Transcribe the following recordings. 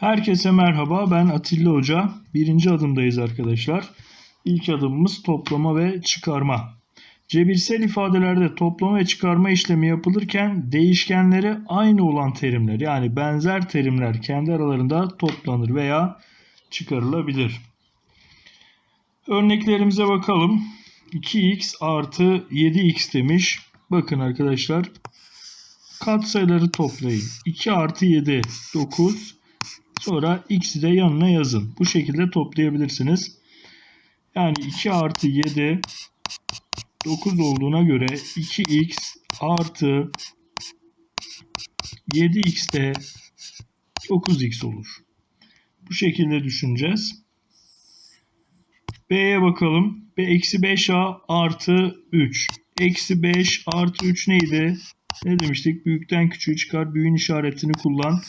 Herkese merhaba, ben Atilla Hoca. Birinci adımdayız arkadaşlar. İlk adımımız toplama ve çıkarma. Cebirsel ifadelerde toplama ve çıkarma işlemi yapılırken değişkenleri aynı olan terimler yani benzer terimler kendi aralarında toplanır veya çıkarılabilir. Örneklerimize bakalım. 2x artı 7x demiş. Bakın arkadaşlar katsayıları toplayın. 2 artı 7 9 Sonra x'i de yanına yazın. Bu şekilde toplayabilirsiniz. Yani 2 artı 7 9 olduğuna göre 2x artı 7x de 9x olur. Bu şekilde düşüneceğiz. B'ye bakalım. B eksi 5a artı 3. Eksi 5 artı 3 neydi? Ne demiştik? Büyükten küçüğü çıkar. Büyüğün işaretini kullan.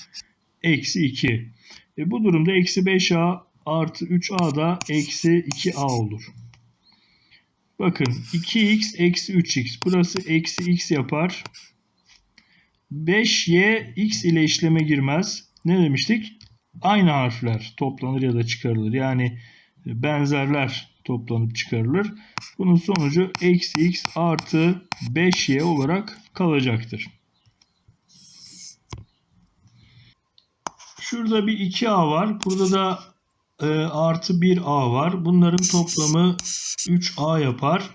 Eksi 2. E bu durumda eksi 5a artı 3a da eksi 2a olur. Bakın 2x eksi 3x. Burası eksi x yapar. 5y x ile işleme girmez. Ne demiştik? Aynı harfler toplanır ya da çıkarılır. Yani benzerler toplanıp çıkarılır. Bunun sonucu eksi x artı 5y olarak kalacaktır. Şurada bir 2a var. Burada da e, artı 1a var. Bunların toplamı 3a yapar.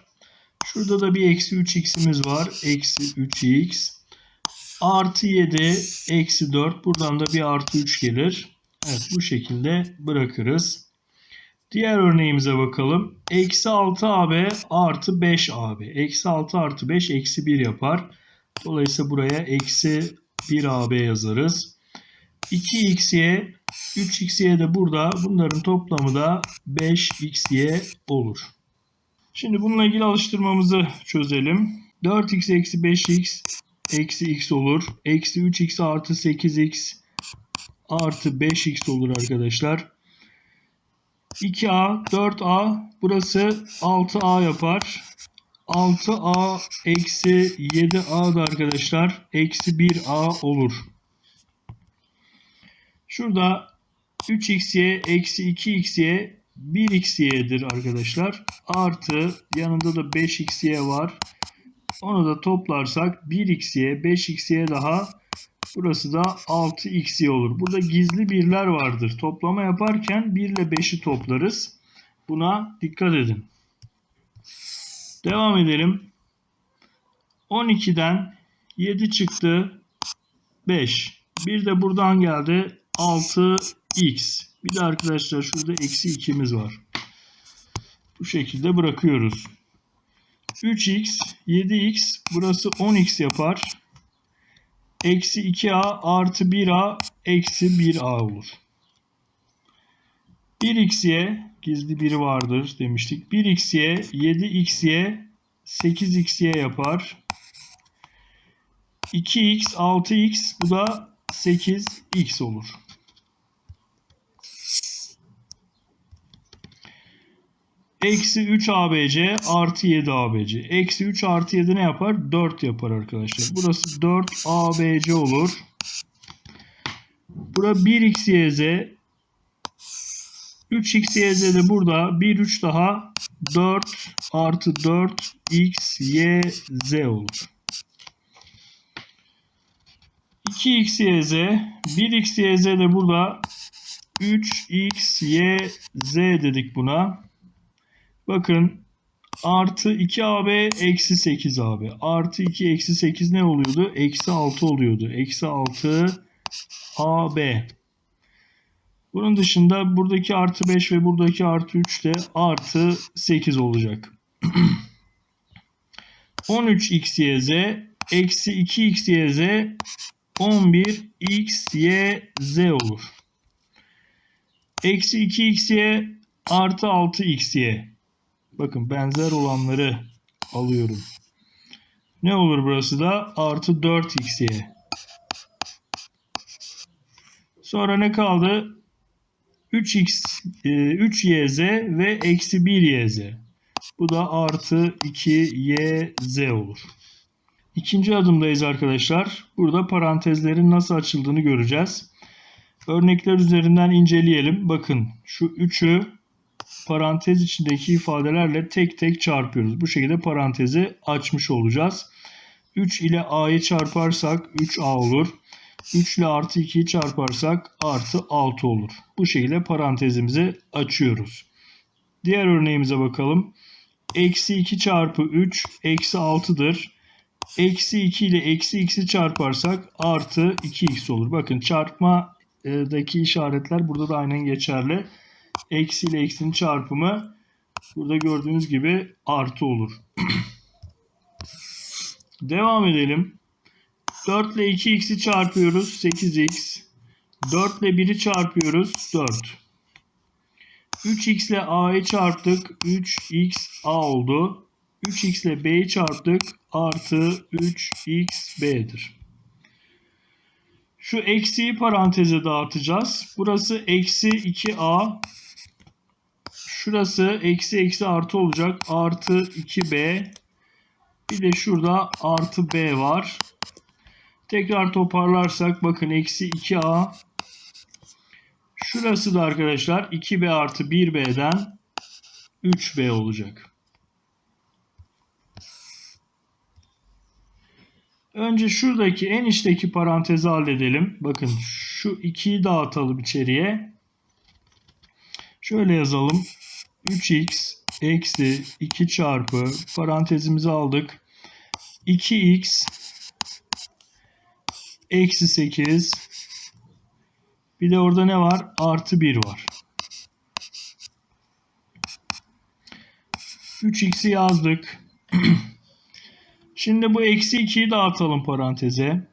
Şurada da bir eksi 3x'imiz var. Eksi 3x. Artı 7 eksi 4. Buradan da bir artı 3 gelir. Evet bu şekilde bırakırız. Diğer örneğimize bakalım. Eksi 6ab artı 5ab. Eksi 6 artı 5 eksi 1 yapar. Dolayısıyla buraya eksi 1ab yazarız. 2xy 3xy de burada. Bunların toplamı da 5xy olur. Şimdi bununla ilgili alıştırmamızı çözelim. 4x eksi 5x eksi x olur. Eksi 3x artı 8x artı 5x olur arkadaşlar. 2a 4a burası 6a yapar. 6a eksi 7a da arkadaşlar eksi 1a olur. Şurada 3xy eksi 2xy 1xy'dir arkadaşlar. Artı yanında da 5xy var. Onu da toplarsak 1xy 5xy daha burası da 6xy olur. Burada gizli birler vardır. Toplama yaparken 1 ile 5'i toplarız. Buna dikkat edin. Devam edelim. 12'den 7 çıktı 5. Bir de buradan geldi 6x. Bir de arkadaşlar şurada eksi 2'miz var. Bu şekilde bırakıyoruz. 3x, 7x burası 10x yapar. Eksi 2a artı 1a eksi 1a olur. 1xy gizli biri vardır demiştik. 1xy 7xy 8xy yapar. 2x 6x bu da 8x olur. Eksi 3 ABC artı 7 ABC. Eksi 3 artı 7 ne yapar? 4 yapar arkadaşlar. Burası 4 ABC olur. Bura 1xyz 3xyz de burada 1 3 daha 4 artı 4 xyz olur. 2xyz 1xyz de burada 3xyz dedik buna. Bakın artı 2AB eksi 8AB. Artı 2 eksi 8 ne oluyordu? Eksi 6 oluyordu. Eksi 6 AB. Bunun dışında buradaki artı 5 ve buradaki artı 3 de artı 8 olacak. 13xyz eksi 2xyz 11xyz olur. Eksi 2xy artı 6xy. Bakın benzer olanları alıyorum. Ne olur burası da? Artı 4xy. Sonra ne kaldı? 3x, 3yz ve eksi 1yz. Bu da artı 2yz olur. İkinci adımdayız arkadaşlar. Burada parantezlerin nasıl açıldığını göreceğiz. Örnekler üzerinden inceleyelim. Bakın şu 3'ü parantez içindeki ifadelerle tek tek çarpıyoruz. Bu şekilde parantezi açmış olacağız. 3 ile a'yı çarparsak 3a olur. 3 ile artı 2'yi çarparsak artı 6 olur. Bu şekilde parantezimizi açıyoruz. Diğer örneğimize bakalım. Eksi 2 çarpı 3 eksi 6'dır. Eksi 2 ile eksi x'i çarparsak artı 2x olur. Bakın çarpmadaki işaretler burada da aynen geçerli. Eksi ile eksinin çarpımı burada gördüğünüz gibi artı olur. Devam edelim. 4 ile 2x'i çarpıyoruz 8x. 4 ile 1'i çarpıyoruz 4. 3x ile a'yı çarptık 3xa oldu. 3x ile b'yi çarptık artı 3xb'dir. Şu eksiyi paranteze dağıtacağız. Burası eksi 2a. Şurası eksi eksi artı olacak. Artı 2b. Bir de şurada artı b var. Tekrar toparlarsak bakın eksi 2a. Şurası da arkadaşlar 2b artı 1b'den 3b olacak. Önce şuradaki en içteki parantezi halledelim. Bakın şu 2'yi dağıtalım içeriye. Şöyle yazalım. 3x eksi 2 çarpı parantezimizi aldık. 2x eksi 8 bir de orada ne var? Artı 1 var. 3x'i yazdık. Şimdi bu eksi 2'yi dağıtalım paranteze.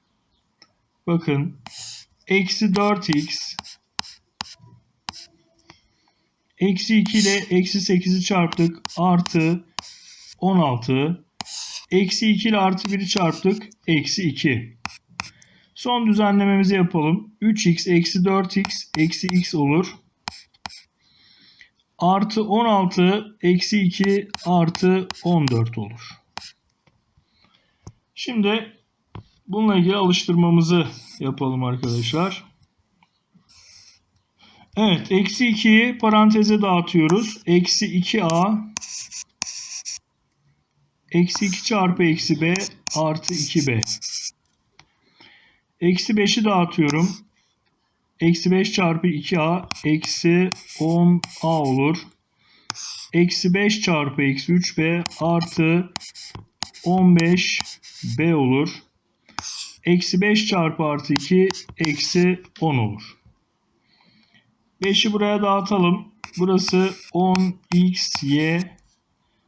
Bakın. Eksi 4x. Eksi 2 ile eksi 8'i çarptık. Artı 16. Eksi 2 ile artı 1'i çarptık. Eksi 2. Son düzenlememizi yapalım. 3x eksi 4x eksi x olur. Artı 16 eksi 2 artı 14 olur. Şimdi bununla ilgili alıştırmamızı yapalım arkadaşlar. Evet. Eksi 2'yi paranteze dağıtıyoruz. Eksi 2a eksi 2 çarpı eksi b artı 2b. Eksi 5'i dağıtıyorum. Eksi 5 çarpı 2a eksi 10a olur. Eksi 5 çarpı eksi 3b artı 15b olur. Eksi 5 çarpı artı 2 eksi 10 olur. 5'i buraya dağıtalım. Burası 10xy.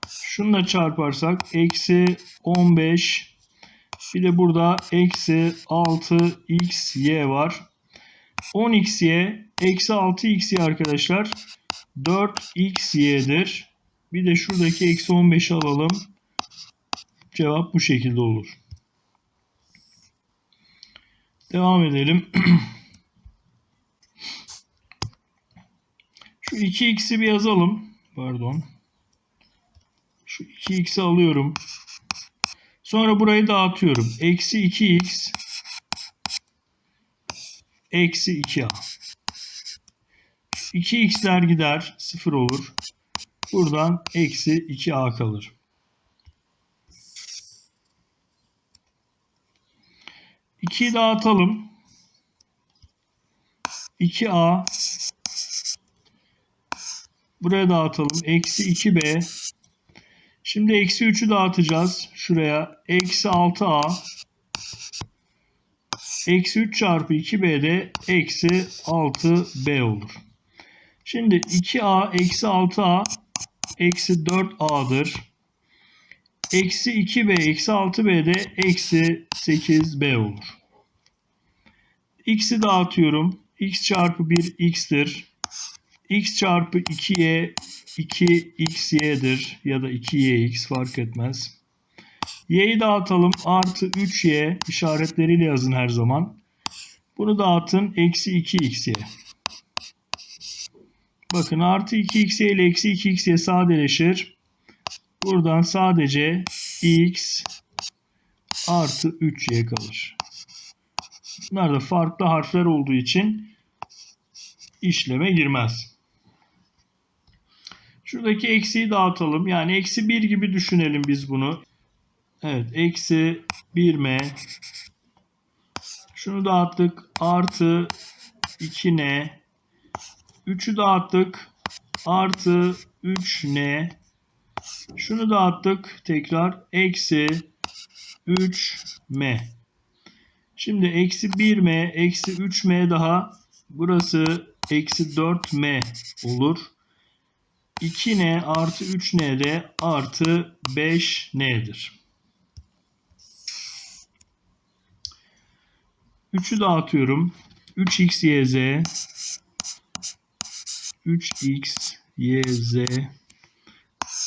Şununla çarparsak eksi 15 bir de burada eksi 6xy var. 10xy eksi 6xy arkadaşlar 4xy'dir. Bir de şuradaki eksi 15'i alalım. Cevap bu şekilde olur. Devam edelim. Şu 2x'i bir yazalım. Pardon. Şu 2x'i alıyorum. Sonra burayı dağıtıyorum. Eksi 2x eksi 2a. 2x'ler gider. 0 olur. Buradan eksi 2a kalır. İkiyi dağıtalım. 2a buraya dağıtalım. Eksi 2b Şimdi eksi 3'ü dağıtacağız. Şuraya eksi 6a eksi 3 çarpı 2b de eksi 6b olur. Şimdi 2a eksi 6a eksi 4a'dır. Eksi 2b eksi 6b de eksi 8b olur. X'i dağıtıyorum. x çarpı 1 x'tir. X çarpı 2y 2xy'dir ya da 2yx fark etmez. y'yi dağıtalım. Artı 3y işaretleriyle yazın her zaman. Bunu dağıtın. Eksi 2xy. Bakın artı 2xy ile eksi 2xy sadeleşir. Buradan sadece x artı 3y kalır. Bunlar da farklı harfler olduğu için işleme girmez. Şuradaki eksiği dağıtalım. Yani eksi 1 gibi düşünelim biz bunu. Evet. Eksi 1m. Şunu dağıttık. Artı 2n. 3'ü dağıttık. Artı 3n. Şunu dağıttık. Tekrar. Eksi 3m. Şimdi eksi 1m, eksi 3m daha. Burası eksi 4m olur. 2n artı 3n de artı 5n'dir. 3'ü dağıtıyorum. 3x, y, z. 3x, y, z.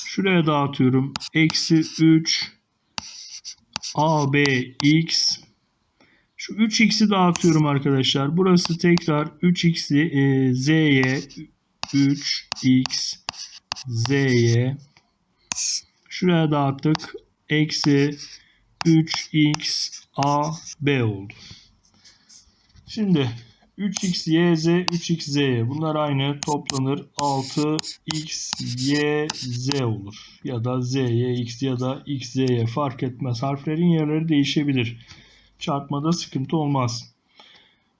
Şuraya dağıtıyorum. Eksi 3 a, b, x. Şu 3x'i dağıtıyorum arkadaşlar. Burası tekrar 3x'i e, z'ye 3x z'ye şuraya dağıttık. Eksi 3x a b oldu. Şimdi 3x y z 3x z bunlar aynı toplanır 6x y z olur. Ya da z y x ya da x z y fark etmez. Harflerin yerleri değişebilir. Çarpmada sıkıntı olmaz.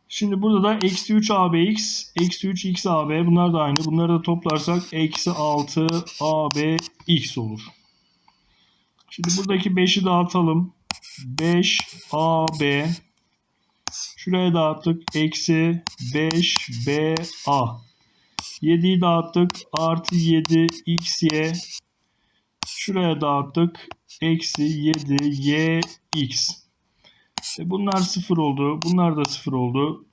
Şimdi burada da eksi 3 abx, eksi 3 x ab bunlar da aynı. Bunları da toplarsak eksi 6 ab x olur. Şimdi buradaki 5'i dağıtalım. 5 ab Şuraya dağıttık. Eksi 5 b a. 7'yi dağıttık. Artı 7 x y. Şuraya dağıttık. Eksi 7 y x. E bunlar 0 oldu. Bunlar da 0 oldu.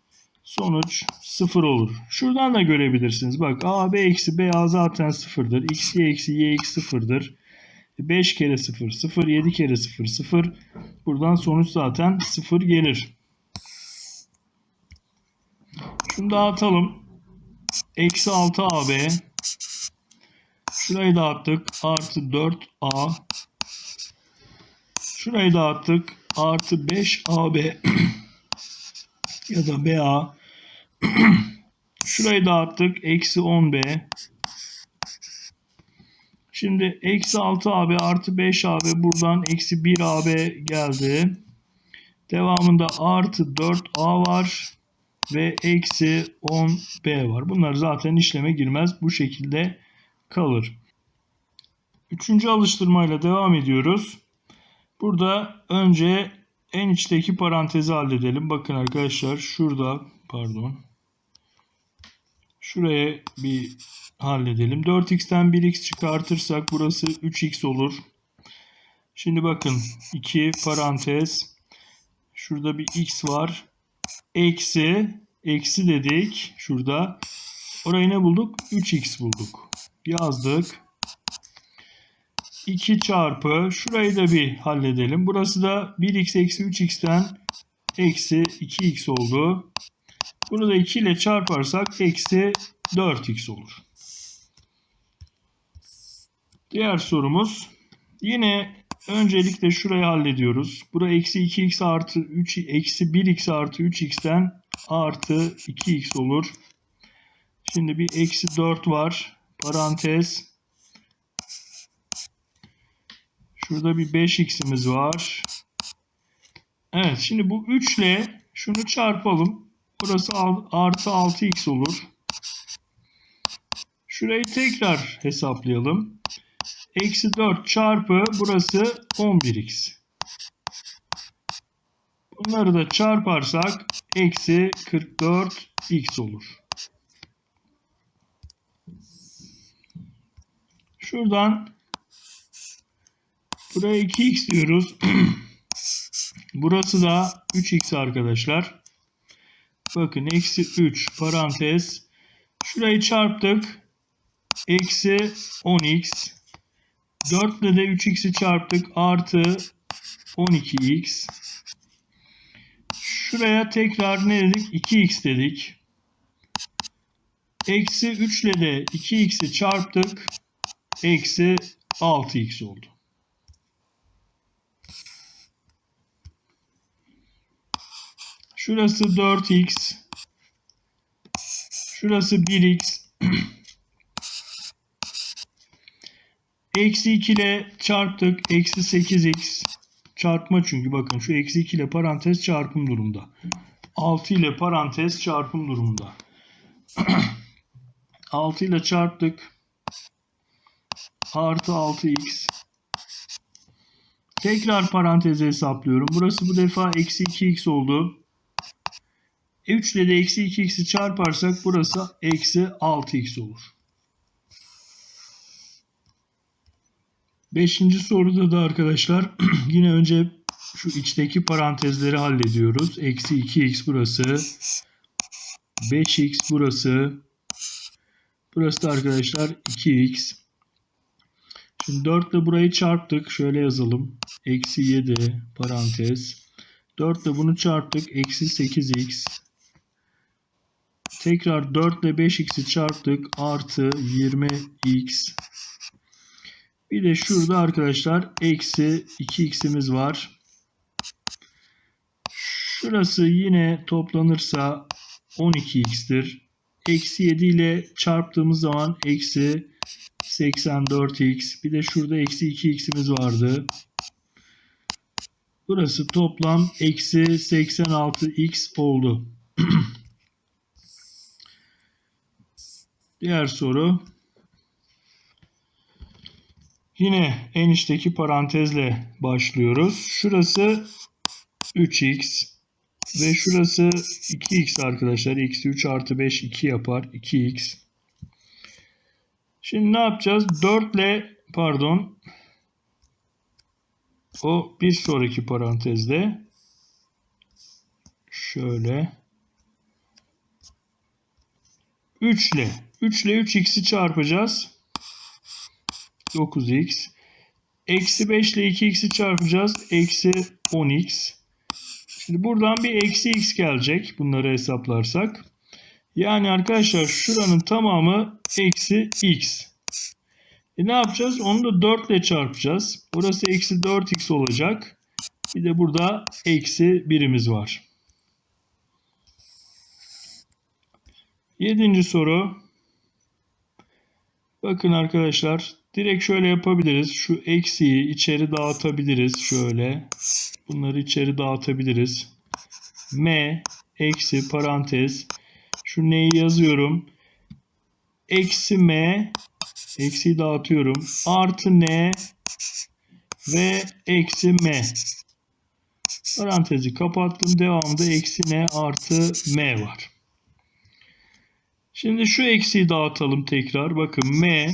Sonuç 0 olur. Şuradan da görebilirsiniz. Bak a b eksi b a zaten 0'dır. x y eksi y x 0'dır. 5 kere 0 0 7 kere 0 0. Buradan sonuç zaten 0 gelir. Şunu dağıtalım. Eksi 6 ab. Şurayı dağıttık. Artı 4a. Şurayı dağıttık. Artı 5ab ya da ba. Şurayı dağıttık. Eksi 10b. Şimdi eksi 6ab artı 5ab buradan eksi 1ab geldi. Devamında artı 4a var ve eksi 10b var. Bunlar zaten işleme girmez. Bu şekilde kalır. Üçüncü alıştırmayla devam ediyoruz. Burada önce en içteki parantezi halledelim. Bakın arkadaşlar şurada pardon. Şuraya bir halledelim. 4x'ten 1x çıkartırsak burası 3x olur. Şimdi bakın 2 parantez. Şurada bir x var. Eksi eksi dedik şurada. Orayı ne bulduk? 3x bulduk. Yazdık. 2 çarpı şurayı da bir halledelim. Burası da 1x eksi 3x'ten eksi 2x oldu. Bunu da 2 ile çarparsak eksi 4x olur. Diğer sorumuz yine öncelikle şurayı hallediyoruz. Bura eksi 2x artı 3 eksi 1x artı 3x'ten artı 2x olur. Şimdi bir eksi 4 var. Parantez Şurada bir 5x'imiz var. Evet şimdi bu 3 ile şunu çarpalım. Burası artı 6x olur. Şurayı tekrar hesaplayalım. Eksi 4 çarpı burası 11x. Bunları da çarparsak eksi 44x olur. Şuradan Buraya 2x diyoruz. Burası da 3x arkadaşlar. Bakın eksi 3 parantez. Şurayı çarptık. Eksi 10x. 4 ile de 3x'i çarptık. Artı 12x. Şuraya tekrar ne dedik? 2x dedik. Eksi 3 ile de 2x'i çarptık. Eksi 6x oldu. Şurası 4x. Şurası 1x. Eksi 2 ile çarptık. Eksi 8x. Çarpma çünkü bakın şu eksi 2 ile parantez çarpım durumda. 6 ile parantez çarpım durumunda. 6 ile çarptık. Artı 6x. Tekrar paranteze hesaplıyorum. Burası bu defa eksi 2x oldu. 3 ile de eksi 2x'i çarparsak burası eksi 6x olur. Beşinci soruda da arkadaşlar yine önce şu içteki parantezleri hallediyoruz. Eksi 2x burası. 5x burası. Burası da arkadaşlar 2x. Şimdi 4 ile burayı çarptık. Şöyle yazalım. Eksi 7 parantez. 4 ile bunu çarptık. Eksi 8x. Tekrar 4 ile 5x'i çarptık. Artı 20x. Bir de şurada arkadaşlar eksi 2x'imiz var. Şurası yine toplanırsa 12x'tir. Eksi 7 ile çarptığımız zaman eksi 84x. Bir de şurada eksi 2x'imiz vardı. Burası toplam eksi 86x oldu. Diğer soru. Yine en içteki parantezle başlıyoruz. Şurası 3x ve şurası 2x arkadaşlar. Eksi 3 artı 5 2 yapar. 2x. Şimdi ne yapacağız? 4 ile pardon o bir sonraki parantezde şöyle 3 ile 3 ile 3x'i çarpacağız. 9x. Eksi 5 ile 2x'i çarpacağız. Eksi 10x. Şimdi buradan bir eksi x gelecek. Bunları hesaplarsak. Yani arkadaşlar şuranın tamamı eksi x. E ne yapacağız? Onu da 4 ile çarpacağız. Burası eksi 4x olacak. Bir de burada eksi birimiz var. Yedinci soru. Bakın arkadaşlar direkt şöyle yapabiliriz. Şu eksiyi içeri dağıtabiliriz. Şöyle. Bunları içeri dağıtabiliriz. M eksi parantez. Şu neyi yazıyorum. Eksi M eksiyi dağıtıyorum. Artı N ve eksi M. Parantezi kapattım. Devamında eksi N artı M var. Şimdi şu eksiyi dağıtalım tekrar. Bakın M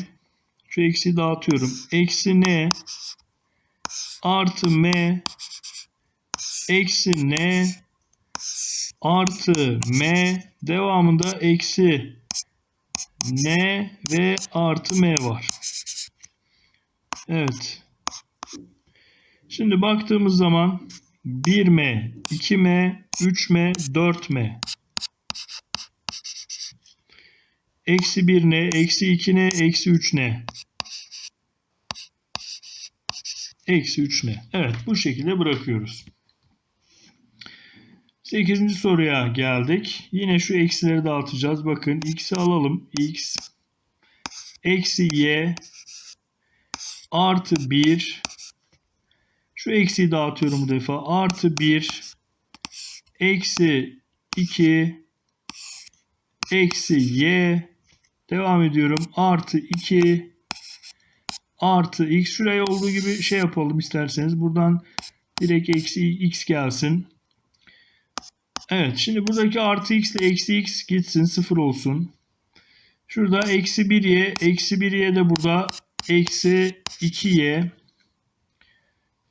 şu eksiyi dağıtıyorum. Eksi N artı M eksi N artı M devamında eksi N ve artı M var. Evet. Şimdi baktığımız zaman 1M, 2M, 3M, 4M. Eksi 1 ne? Eksi 2 ne? Eksi 3 ne? Eksi 3 ne? Evet bu şekilde bırakıyoruz. 8. soruya geldik. Yine şu eksileri dağıtacağız. Bakın x'i alalım. x eksi y artı 1 şu eksiyi dağıtıyorum bu defa. Artı 1 eksi 2 eksi y Devam ediyorum. Artı 2 artı x. Şuraya olduğu gibi şey yapalım isterseniz. Buradan direkt eksi x gelsin. Evet. Şimdi buradaki artı x ile eksi x gitsin. Sıfır olsun. Şurada eksi 1y. Eksi 1y de burada eksi 2y.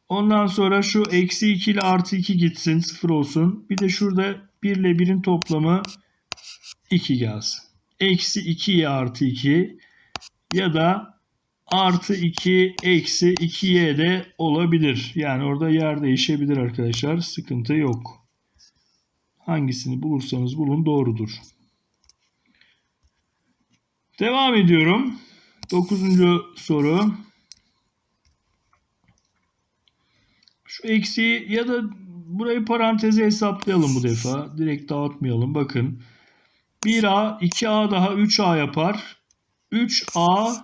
Ondan sonra şu eksi 2 ile artı 2 gitsin. Sıfır olsun. Bir de şurada 1 ile 1'in toplamı 2 gelsin eksi 2y artı 2 ya da artı 2 eksi 2y de olabilir. Yani orada yer değişebilir arkadaşlar. Sıkıntı yok. Hangisini bulursanız bulun doğrudur. Devam ediyorum. Dokuzuncu soru. Şu eksiği ya da burayı paranteze hesaplayalım bu defa. Direkt dağıtmayalım. Bakın. 1A, 2A daha 3A yapar. 3A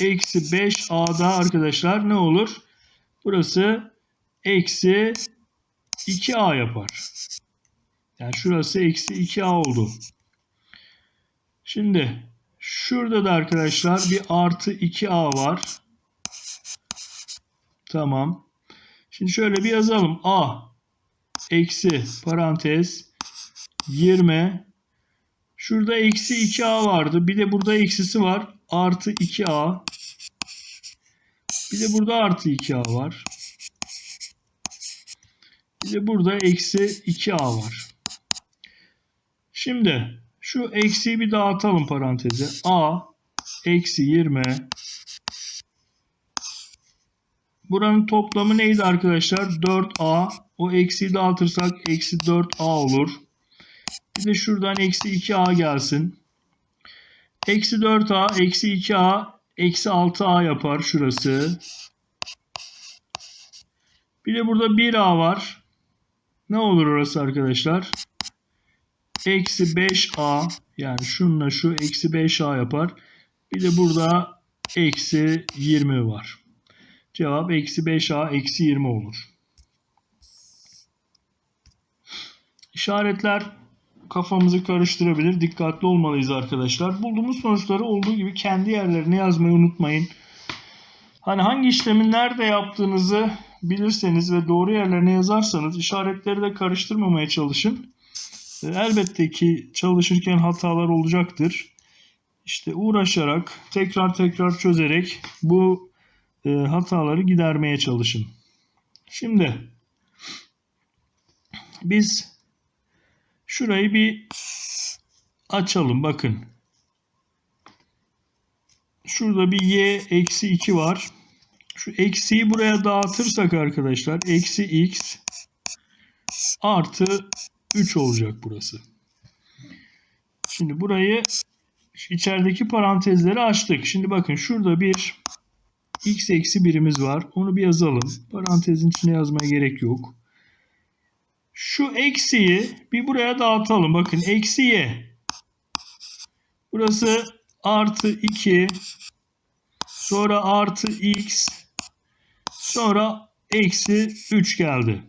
eksi 5A'da arkadaşlar ne olur? Burası eksi 2A yapar. Yani şurası eksi 2A oldu. Şimdi şurada da arkadaşlar bir artı 2A var. Tamam. Şimdi şöyle bir yazalım. A eksi parantez 20 Şurada eksi 2A vardı. Bir de burada eksisi var. Artı 2A. Bir de burada artı 2A var. Bir de burada eksi 2A var. Şimdi şu eksiyi bir dağıtalım paranteze. A eksi 20 Buranın toplamı neydi arkadaşlar? 4A. O eksiyi dağıtırsak eksi 4A olur. Bir de şuradan eksi 2A gelsin. Eksi 4A, eksi 2A, eksi 6A yapar şurası. Bir de burada 1A var. Ne olur orası arkadaşlar? Eksi 5A yani şununla şu eksi 5A yapar. Bir de burada eksi 20 var. Cevap eksi 5A eksi 20 olur. İşaretler kafamızı karıştırabilir. Dikkatli olmalıyız arkadaşlar. Bulduğumuz sonuçları olduğu gibi kendi yerlerine yazmayı unutmayın. Hani hangi işlemin nerede yaptığınızı bilirseniz ve doğru yerlerine yazarsanız işaretleri de karıştırmamaya çalışın. E, elbette ki çalışırken hatalar olacaktır. İşte uğraşarak, tekrar tekrar çözerek bu e, hataları gidermeye çalışın. Şimdi biz şurayı bir açalım. Bakın. Şurada bir y eksi 2 var. Şu eksiyi buraya dağıtırsak arkadaşlar eksi x artı 3 olacak burası. Şimdi burayı içerideki parantezleri açtık. Şimdi bakın şurada bir x eksi birimiz var. Onu bir yazalım. Parantezin içine yazmaya gerek yok. Şu eksiyi bir buraya dağıtalım. Bakın eksi y. Burası artı 2. Sonra artı x. Sonra eksi 3 geldi.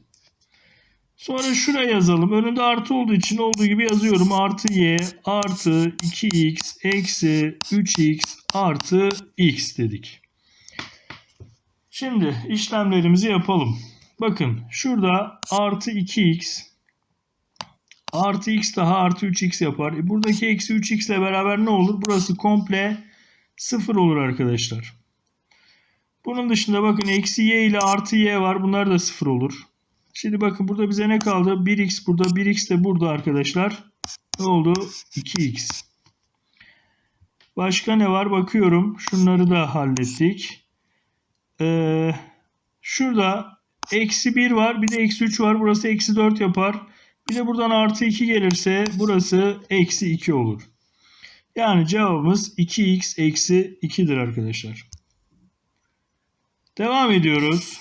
Sonra şuraya yazalım. Önünde artı olduğu için olduğu gibi yazıyorum. Artı y artı 2x eksi 3x artı x dedik. Şimdi işlemlerimizi yapalım. Bakın şurada artı 2x artı x daha artı 3x yapar. E buradaki eksi 3x ile beraber ne olur? Burası komple 0 olur arkadaşlar. Bunun dışında bakın eksi y ile artı y var. Bunlar da 0 olur. Şimdi bakın burada bize ne kaldı? 1x burada 1x de burada arkadaşlar. Ne oldu? 2x. Başka ne var? Bakıyorum. Şunları da hallettik. Ee, şurada eksi 1 var. Bir de eksi 3 var. Burası eksi 4 yapar. Bir de buradan artı 2 gelirse burası eksi 2 olur. Yani cevabımız 2x eksi 2'dir arkadaşlar. Devam ediyoruz.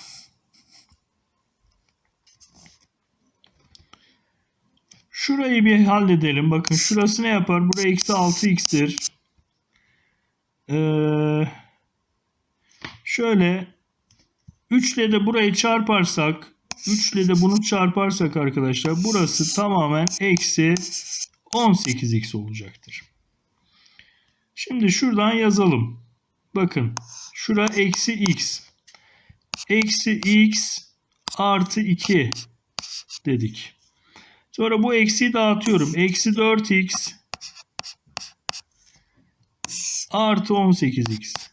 Şurayı bir halledelim. Bakın şurası ne yapar? Burası eksi 6x'tir. Ee, şöyle 3 ile de burayı çarparsak 3 ile de bunu çarparsak arkadaşlar burası tamamen eksi 18x olacaktır. Şimdi şuradan yazalım. Bakın şura eksi x. Eksi x artı 2 dedik. Sonra bu eksiyi dağıtıyorum. Eksi 4x artı 18x.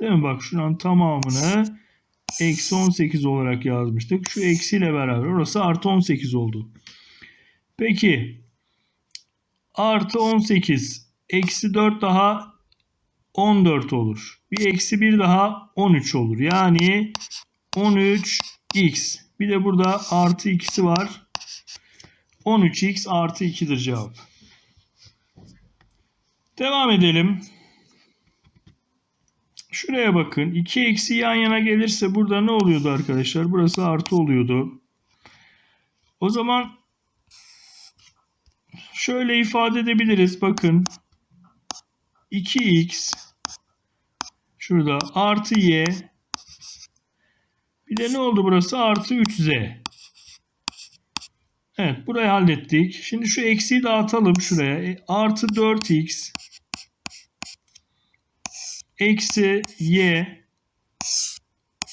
Değil mi? Bak şunun tamamını eksi 18 olarak yazmıştık. Şu eksiyle beraber orası artı 18 oldu. Peki artı 18 eksi 4 daha 14 olur. Bir eksi 1 daha 13 olur. Yani 13x. Bir de burada artı 2'si var. 13x artı 2'dir cevap. Devam edelim. Şuraya bakın. 2 eksi yan yana gelirse burada ne oluyordu arkadaşlar? Burası artı oluyordu. O zaman şöyle ifade edebiliriz. Bakın 2x şurada artı y bir de ne oldu burası? Artı 3z. Evet burayı hallettik. Şimdi şu eksiği dağıtalım şuraya. E, artı 4x eksi y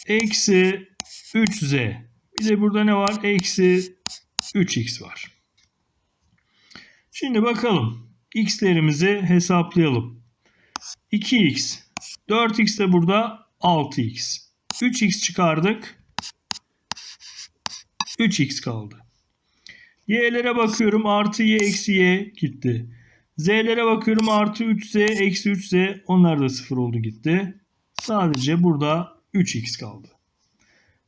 eksi 3z. Bir de burada ne var? Eksi 3x var. Şimdi bakalım. x'lerimizi hesaplayalım. 2x. 4x de burada 6x. 3x çıkardık. 3x kaldı. Y'lere bakıyorum. Artı y eksi y gitti. Z'lere bakıyorum. Artı 3z eksi 3z. Onlar da 0 oldu gitti. Sadece burada 3x kaldı.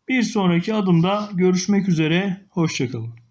Bir sonraki adımda görüşmek üzere. Hoşçakalın.